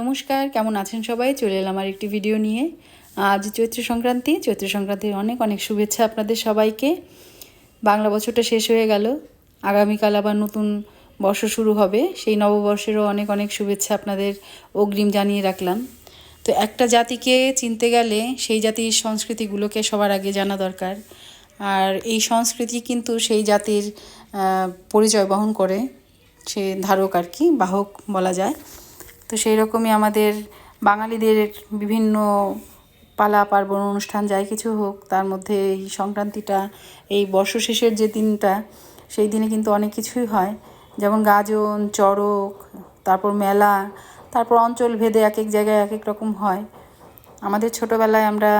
নমস্কার, কেমন আছেন সবাই? চলে এলাম আমার একটি ভিডিও নিয়ে। আজ চৈত্র সংক্রান্তি। চৈত্র সংক্রান্তির অনেক অনেক শুভেচ্ছা আপনাদের সবাইকে। বাংলা বছরটা শেষ হয়ে গেল। আগামীকাল আবার নতুন বর্ষ শুরু হবে। সেই নববর্ষেরও অনেক অনেক শুভেচ্ছা আপনাদের অগ্রিম জানিয়ে রাখলাম। তো একটা জাতিকে চিনতে গেলে সেই জাতির সংস্কৃতিগুলোকে সবার আগে জানা দরকার। আর এই সংস্কৃতি কিন্তু সেই জাতির পরিচয় বহন করে। সে ধারক আর কি, বাহক বলা যায়। তো সেই রকমই আমাদের বাঙালিদের বিভিন্ন পালা পার্বণ অনুষ্ঠান যাই কিছু হোক, তার মধ্যে এই সংক্রান্তিটা, এই বর্ষশেষের যে দিনটা, সেই দিনে কিন্তু অনেক কিছুই হয়। যেমন গাজন, চড়ক, তারপর মেলা, তারপর অঞ্চল ভেদে এক এক জায়গায় এক এক রকম হয়। আমাদের ছোটোবেলায় আমরা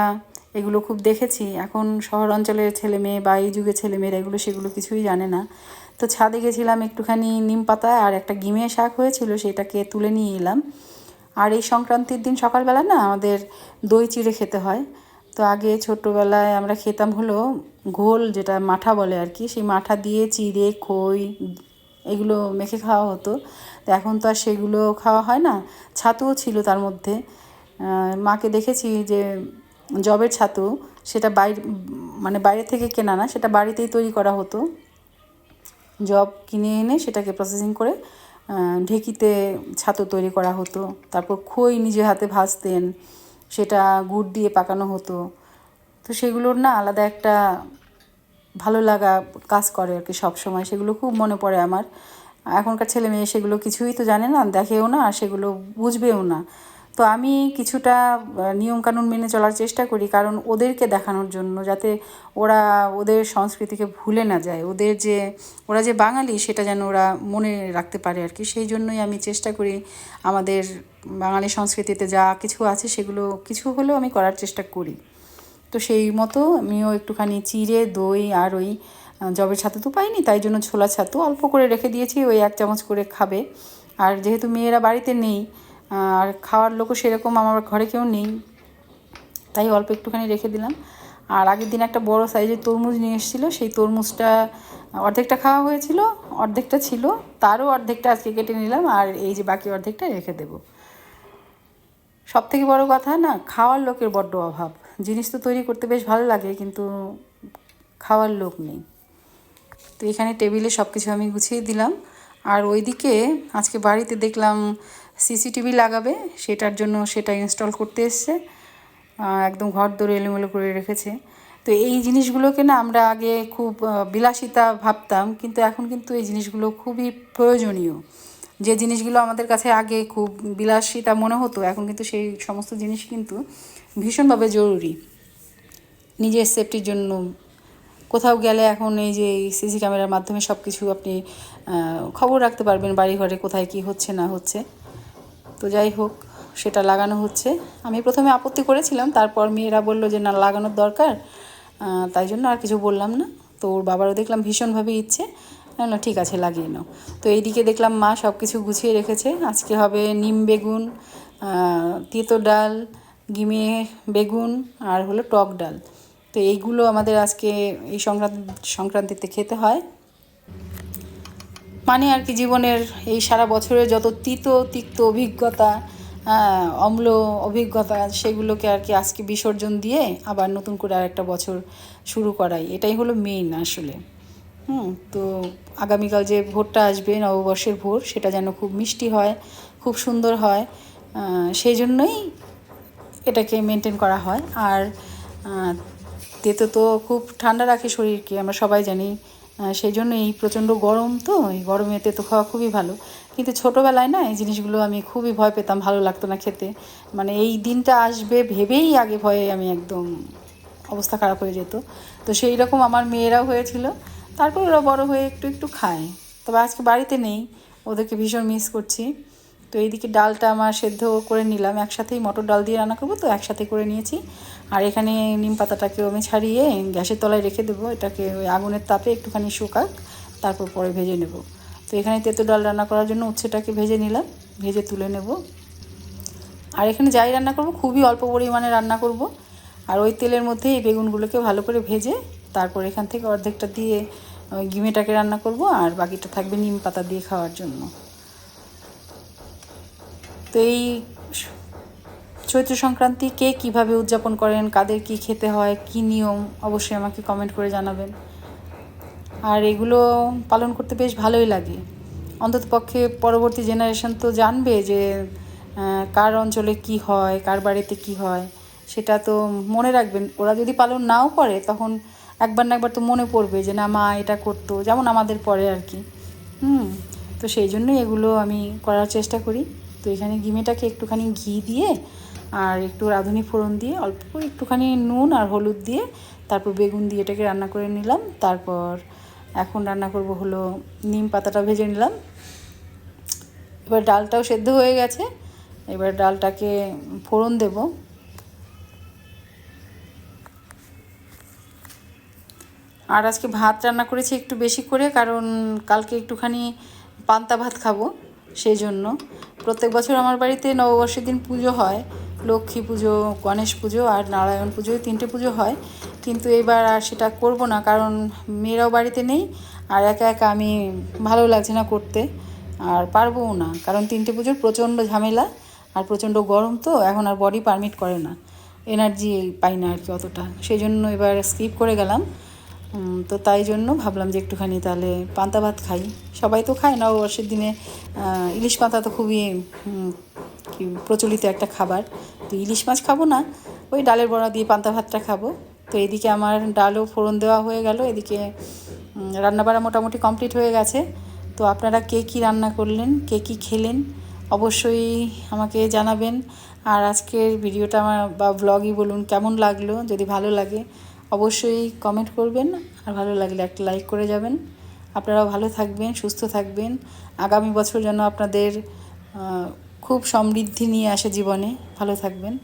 এগুলো খুব দেখেছি। এখন শহর অঞ্চলের ছেলে মেয়ে বা এই যুগে ছেলে মেয়েরা এগুলো সেগুলো কিছুই জানে না। তো ছাদে গেছিলাম একটুখানি নিম পাতা আর একটা গিমে শাক হয়েছিল, সেটাকে তুলে নিয়ে এলাম। আর এই সংক্রান্তির দিন সকালবেলা না আমাদের দই চিড়ে খেতে হয়। তো আগে ছোটোবেলায় আমরা খেতাম হলো ঘোল, যেটা মাঠা বলে আর কি। সেই মাঠা দিয়ে চিড়ে, খই এগুলো মেখে খাওয়া হতো। তো এখন তো আর সেগুলো খাওয়া হয় না। ছাতুও ছিল তার মধ্যে। মাকে দেখেছি যে জবের ছাতু, সেটা বাইরে মানে বাইরে থেকে কেনা না, সেটা বাড়িতেই তৈরি করা হতো। জব কিনে এনে সেটাকে প্রসেসিং করে ঢেকিতে ছাতু তৈরি করা হতো। তারপর খই নিজে হাতে ভাজতেন, সেটা গুড় দিয়ে পাকানো হতো। তো সেগুলোর না আলাদা একটা ভালো লাগা কাজ করে আর কি সবসময়। সেগুলো খুব মনে পড়ে আমার। এখনকার ছেলে মেয়ে সেগুলো কিছুই তো জানে না, দেখেও না, আর সেগুলো বুঝবেও না। তো আমি কিছুটা নিয়মকানুন মেনে চলার চেষ্টা করি, কারণ ওদেরকে দেখানোর জন্য, যাতে ওরা ওদের সংস্কৃতিকে ভুলে না যায়, ওদের যে, ওরা যে বাঙালি, সেটা যেন ওরা মনে রাখতে পারে আর কি। সেই জন্যই আমি চেষ্টা করি আমাদের বাঙালি সংস্কৃতিতে যা কিছু আছে, সেগুলো কিছু হলেও আমি করার চেষ্টা করি। তো সেই মতো আমিও একটুখানি চিড়ে, দই আর ওই জবের ছাতু তো পাইনি, তাই জন্য ছোলা ছাতু অল্প করে রেখে দিয়েছি, ওই এক চামচ করে খাবে। আর যেহেতু মেয়েরা বাড়িতে নেই আর খাওয়ার লোকও সেরকম, আমার ঘরে কেউ নেই। তাই অল্প একটুখানি রেখে দিলাম। আর আগের দিন একটা বড় সাইজের তরমুজ নিয়ে এসেছিল, সেই তরমুজটা অর্ধেকটা খাওয়া হয়েছিল, অর্ধেকটা ছিল, তারও অর্ধেকটা আজকে কেটে নিলাম, আর এই যে বাকি অর্ধেকটা রেখে দেবো। সব থেকে বড় কথা না, খাওয়ার লোকের বড্ড অভাব। জিনিস তো তৈরি করতে বেশ ভালো লাগে, কিন্তু খাওয়ার লোক নেই। তো এখানে টেবিলে সব কিছু আমি গুছিয়ে দিলাম। আর ওইদিকে আজকে বাড়িতে দেখলাম সিসিটিভি লাগাবে, সেটার জন্য সেটা ইনস্টল করতে এসছে একদম ঘর দৌড়ে এলোমেলো করে রেখেছে। তো এই জিনিসগুলোকে না আমরা আগে খুব বিলাসিতা ভাবতাম, কিন্তু এখন কিন্তু এই জিনিসগুলো খুবই প্রয়োজনীয়। যে জিনিসগুলো আমাদের কাছে আগে খুব বিলাসিতা মনে হতো, এখন কিন্তু সেই সমস্ত জিনিস কিন্তু ভীষণভাবে জরুরি। নিজের সেফটির জন্য। কোথাও গেলে এখন এই যে সিসি ক্যামেরার মাধ্যমে সব কিছু আপনি খবর রাখতে পারবেন বাড়ি ঘরে কোথায় কি হচ্ছে, না হচ্ছে। তো যাই হোক, সেটা লাগানো হচ্ছে। আমি প্রথমে আপত্তি করেছিলাম, তারপর মেয়েরা বলল যে, না, লাগানোর দরকার। তাই জন্য আর কিছু বললাম না। তো ওর বাবারও দেখলাম ভীষণভাবে ইচ্ছে। বললাম ঠিক আছে, লাগিয়ে নাও। তো এইদিকে দেখলাম মা সব কিছু গুছিয়ে রেখেছে। আজকে হবে নিম বেগুন তেঁতো ডাল, গিমে বেগুন আর হলো টক ডাল। তো এইগুলো আমাদের আজকে এই সংক্রান্তি সংক্রান্তিতে খেতে হয়। মানে আর কি জীবনের এই সারা বছরের যত তিত তিক্ত অভিজ্ঞতা অম্ল অভিজ্ঞতা সেগুলোকে আর কি আজকে বিসর্জন দিয়ে আবার নতুন করে আরেকটা বছর শুরু করাই। এটাই হলো মেইন আসলে। হুম, তো আগামীকাল যে ভোরটা আসবে, নববর্ষের ভোর, সেটা যেন খুব মিষ্টি হয়, খুব সুন্দর হয় সেই জন্যই এটাকে মেনটেন করা হয়। আর তেতো তো খুব ঠান্ডা রাখে শরীরকে, আমরা সবাই জানি সেই জন্য এই প্রচণ্ড গরম তো, এই গরমেতে তো খাওয়া খুবই ভালো। কিন্তু ছোটোবেলায় না, এই জিনিসগুলো আমি খুবই ভয় পেতাম, ভালো লাগতো না খেতে। মানে এই দিনটা আসবে ভেবেই আগে ভয়ে আমি একদম অবস্থা খারাপ হয়ে যেত। তো সেই রকম আমার মেয়েরাও হয়েছিল। তারপর ওরা বড় হয়ে একটু একটু খায়। তবে আজকে বাড়িতে নেই, ওদেরকে ভীষণ মিস করছি। তো এইদিকে ডালটা আমার সেদ্ধ করে নিলাম। একসাথেই মটর ডাল দিয়ে রান্না করব, তো একসাথে করে নিয়েছি। আর এখানে নিম পাতাটাকেও আমি ছাড়িয়ে গ্যাসের তলায় রেখে দেবো। এটাকে ওই আগুনের তাপে একটুখানি শুকাক, তারপর পরে ভেজে নেব। তো এখানে তেঁতো ডাল রান্না করার জন্য উচ্ছেটাকে ভেজে নিলাম, ভেজে তুলে নেব। আর এখানে যাই রান্না করব, খুবই অল্প পরিমাণে রান্না করব। আর ওই তেলের মধ্যে এই বেগুনগুলোকে ভালো করে ভেজে, তারপর এখান থেকে অর্ধেকটা দিয়ে ওই গিমেটাকে রান্না করব। আর বাকিটা থাকবে নিম পাতা দিয়ে খাওয়ার জন্য। তো এই চৈত্র সংক্রান্তি কে কীভাবে উদযাপন করেন, কাদের কি খেতে হয়, কি নিয়ম, অবশ্যই আমাকে কমেন্ট করে জানাবেন। আর এগুলো পালন করতে বেশ ভালোই লাগে। অন্তত পক্ষে পরবর্তী জেনারেশন তো জানবে যে কার অঞ্চলে কি হয়, কার বাড়িতে কি হয়, সেটা তো মনে রাখবেন। ওরা যদি পালন নাও করে, তখন একবার না একবার তো মনে পড়বে যে, না, মা এটা করতো। যেমন আমাদের পরে আর কি। হুম, তো সেই জন্যই এগুলো আমি করার চেষ্টা করি। তো এখানে গিমেটাকে একটুখানি ঘি দিয়ে আর একটু রাঁধুনি ফোড়ন দিয়ে অল্প করে একটুখানি নুন আর হলুদ দিয়ে তারপর বেগুন দিয়ে এটাকে রান্না করে নিলাম। তারপর এখন রান্না করব হলো নিম পাতাটা ভেজে নিলাম। এবার ডালটাও সেদ্ধ হয়ে গেছে। এবার ডালটাকে ফোড়ন দেব। আর আজকে ভাত রান্না করেছি একটু বেশি করে, কারণ কালকে একটুখানি পান্তা ভাত খাব। সেই জন্য প্রত্যেক বছর আমার বাড়িতে নববর্ষের দিন পুজো হয়, লক্ষ্মী পুজো, গণেশ পুজো আর নারায়ণ পুজো তিনটে পুজো হয়। কিন্তু এবার আর সেটা করব না কারণ মেয়েরাও বাড়িতে নেই আর একা একা আমি ভালো লাগছে না করতে। আর পারবও না কারণ তিনটে পুজোর প্রচণ্ড ঝামেলা আর প্রচণ্ড গরম তো, এখন আর বডি পারমিট করে না। এনার্জি পাই না আর কি অতটা। সেই জন্য এবার স্কিপ করে গেলাম। তো তাই জন্য ভাবলাম যে একটুখানি তাহলে পান্তা ভাত খাই। সবাই তো খায় নববর্ষের দিনে ইলিশ পাতা তো খুবই প্রচলিত একটা খাবার। তো ইলিশ মাছ খাব না, ওই ডালের বড়া দিয়ে পান্তা ভাতটা খাব। তো এদিকে আমার ডালও ফোড়ন দেওয়া হয়ে গেল, এদিকে রান্নাবাড়া মোটামুটি কমপ্লিট হয়ে গেছে। তো আপনারা কে কী রান্না করলেন, কে কী খেলেন, অবশ্যই আমাকে জানাবেন। আর আজকের ভিডিওটা আমার বা ব্লগই বলুন কেমন লাগল, যদি ভালো লাগে অবশ্যই কমেন্ট করবেন আর ভালো লাগলে একটা লাইক করে যাবেন। আপনারাও ভালো থাকবেন, সুস্থ থাকবেন। আগামী বছর যেন আপনাদের খুব সমৃদ্ধি নিয়ে আসে জীবনে। ভালো থাকবেন।